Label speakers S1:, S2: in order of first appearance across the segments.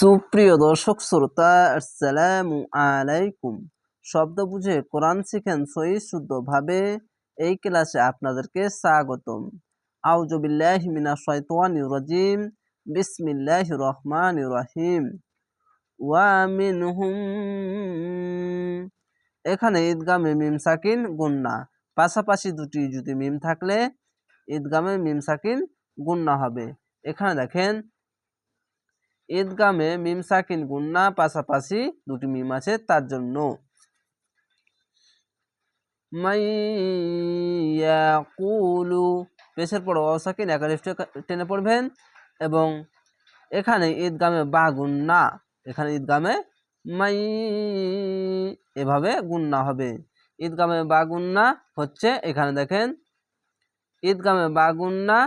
S1: সুপ্রিয় দর্শক শ্রোতা, আসসালামু আলাইকুম। শব্দ বুঝে কোরআন শিখেন সহি শুদ্ধভাবে এই ক্লাসে আপনাদেরকে স্বাগতম। আউজবিল্লাহ মিনা শয়তানির রাজিম। বিসমিল্লাহ রহমান রহিম। ওয়ামিনহুম এখানে ঈদগামে মিম সাকিন, গুন্না। পাশাপাশি দুটি যদি মিম থাকলে, ঈদগামে মিম সাকিন, গুন্না হবে। এখানে দেখেন ঈদগামে মিম সাকিন গুন্না পাশাপাশি দুটি মিম আছে, তার জন্য। পেশের পর অসাকিন একালিফ টেনে পড়বেন এবং এখানে ঈদগামে বা গুন্না, এখানে ঈদগামে মাই এভাবে গুন্না হবে। ঈদগামে বা গুন্না হচ্ছে, এখানে দেখেন, ঈদগামে বা গুন্না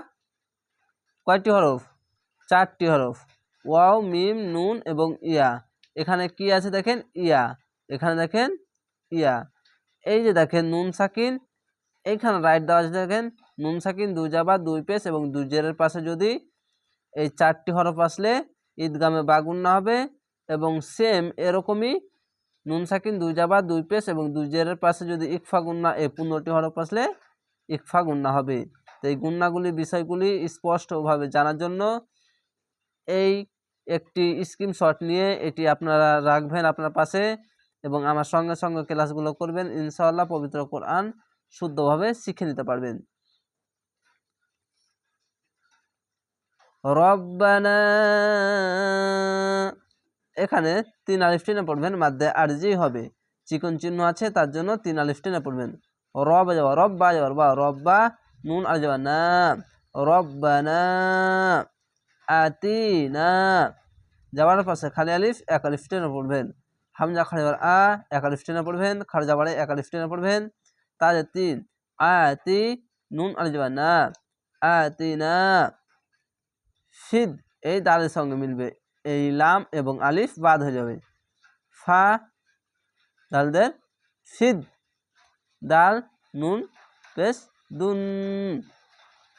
S1: কয়টি হরফ? চারটি হরফ। ওয়াও, মিম, নুন এবং ইয়া। এখানে কি আছে দেখেন? ইয়া। এখানে দেখেন? ইয়া। এই যে দেখেন, নুন, সাকিন। এইখানে রাইট দেওয়া আছে দেখেন, নুন, সাকিন, দুই জাবা দুই পেস এবং দুই জেরের পাশে যদি এই চারটি হরফ আসলে ঈদগামে বাগুন্না হবে এবং সেম এরকমই নুন, সাকিন, দুই জাবা দুই পেস এবং দুই জেরের পাশে যদি ইকফা গুন্না এই পনেরোটি হরফ আসলে ইকফা গুন্না হবে। তো এই গুন্নাগুলি বিষয়গুলি স্পষ্টভাবে জানার জন্য এই একটি স্ক্রিনশট নিয়ে এটি আপনারা রাখবেন আপনার পাশে এবং আমার সঙ্গে সঙ্গে ক্লাসগুলো করবেন। ইনশাআল্লাহ পবিত্র কোরআন শুদ্ধভাবে শিখে নিতে পারবেন। এখানে তিন আলিফ টেনে পড়বেন মাধ্যে আরজি হবে। চিকন চিহ্ন আছে, তার জন্য তিন আলিফ টেনে পড়বেন। রব যাওয়া রব্বা যাওয়ার বা রব্বা নুন আর যাওয়া না। রব্বানা আতিনা। যাওয়ার পাশে খালি আলিফ, এক আলিফ টেনে পড়বেন। হামজা খালি আ, এক আলিফ টেনে পড়বেন। খালি যাবারে এক আলিফ টেনে পড়বেন। তাদের তিন, আতি, নুন আলি যাবা না, আতিনা। সিদ, এই দালের সঙ্গে মিলবে। এই লাম এবং আলিফ বাদ হয়ে যাবে। ফা, দালদের সিদ, দাল, নুন পেশ দুন।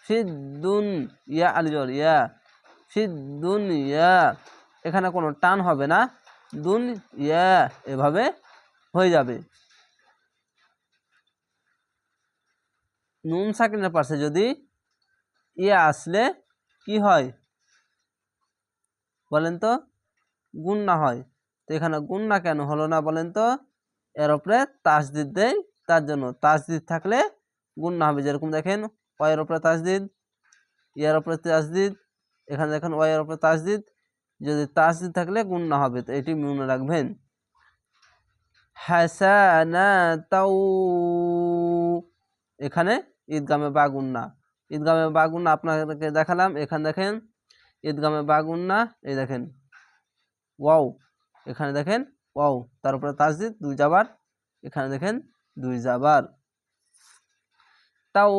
S1: ফিদ্দুন ইয়া আলি আলিজর ইয়া। এখানে কোনো টান হবে না। দুন ইয়া এভাবে হয়ে যাবে। নুন সাকিনের পাশে যদি ইয়া আসলে কি হয়? বলেন তো, গুন্না হয়। তো এখানে গুন্না কেন হলো না বলেন তো? এর উপরে তাসদিদ দেয় তার জন্য। তাস তাসদিদ থাকলে গুন্না হবে। যেরকম দেখেন ওয়ের উপরে তাসদিদ ইয়ার উপরে তাসদিদ এখানে দেখেন ওয়ের উপরে তাসদিদ। যদি তাসদিদ থাকলে গুণ গুন্না হবে, তো এটি মনে রাখবেন। হাসানা তাও এখানে ঈদগামে বাগুন্না ঈদগামে বাগুন্না আপনাদেরকে দেখালাম। এখানে দেখেন, ঈদগামে বাগুন্না এই দেখেন, ওয়াও, এখানে দেখেন, ওয়াও তারপরে তাসদিদ, দুই জাবার এখানে দেখেন, দুই জাবার তাও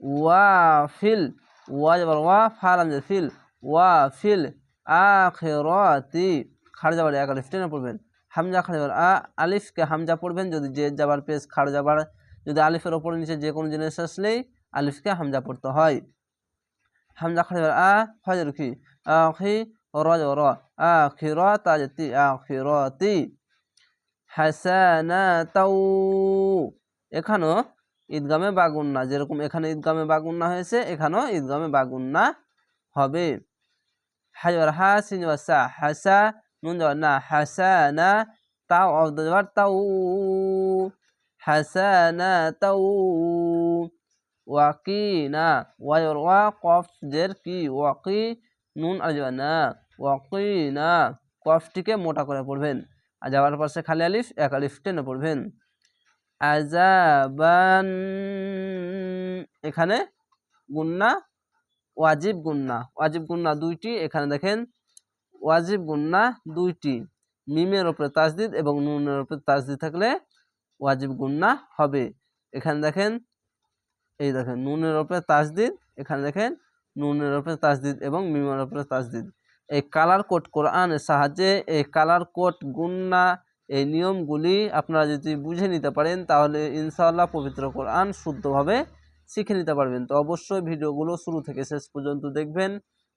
S1: ওয়াফিল ওয়া যাবার ওয়া ফালাম ফিল ওয়াফিল আখিরাতি খাড় যাবার এক আলিফ টেনে পড়বেন হামজা খাড় যাবার আ আলিফকে হামজা পড়বেন যদি যে যাবার পেশ খাড় যাবার যদি আলিফের ওপর নিচে যে কোনো জিনিস আসলেই আলিফকে হামজা পড়তে হয়। হামজা খাড় যাবার আ ফজর কি؟ আখি র র আখিরাতি আখিরাতি হাসানাতাও এখানেও ঈদগামে বাগুন্না, যেরকম এখানে ঈদগামে বাগুন্না হয়েছে, এখানেও ঈদগামে বাগুন্না হবে। নুন না হাসানা ওয়াকিনা ওয়ার ওয়া কি ওয়াকি নুন আর যাওয়ার না কফটিকে মোটা করে পড়বেন। আর যাওয়ার পাশে খালি আলিফ, এক আলিফ টেনে পড়বেন। আজাবান এখানে গুন্না, ওয়াজিব গুন্না। ওয়াজিব গুন্না দুইটি, এখানে দেখেন, ওয়াজিব গুন্না দুইটি। মিমের ওপরে তাজদিদ এবং নুনের ওপরে তাজদিদ থাকলে ওয়াজিব গুন্না হবে। এখানে দেখেন, এই দেখেন, নুনের ওপরে তাজদিদ, এখানে দেখেন, নুনের ওপরে তাজদিদ এবং মিমের ওপরে তাজদিদ। এই কালার কোড কোরআনের সাহায্যে এই কালার কোড গুন্না এই নিয়মগুলি আপনারা যদি বুঝে নিতে পারেন, তাহলে ইনশাআল্লাহ পবিত্র কোরআন শুদ্ধভাবে শিখে নিতে পারবেন। তো অবশ্যই ভিডিওগুলো শুরু থেকে শেষ পর্যন্ত দেখবেন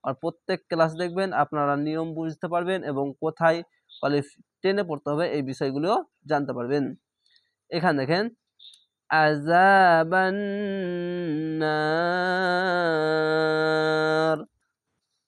S1: আর প্রত্যেক ক্লাস দেখবেন, আপনারা নিয়ম বুঝতে পারবেন এবং কোথায় কলেজ টেনে পড়তে হবে এই বিষয়গুলিও জানতে পারবেন। এখানে দেখেন আজাবান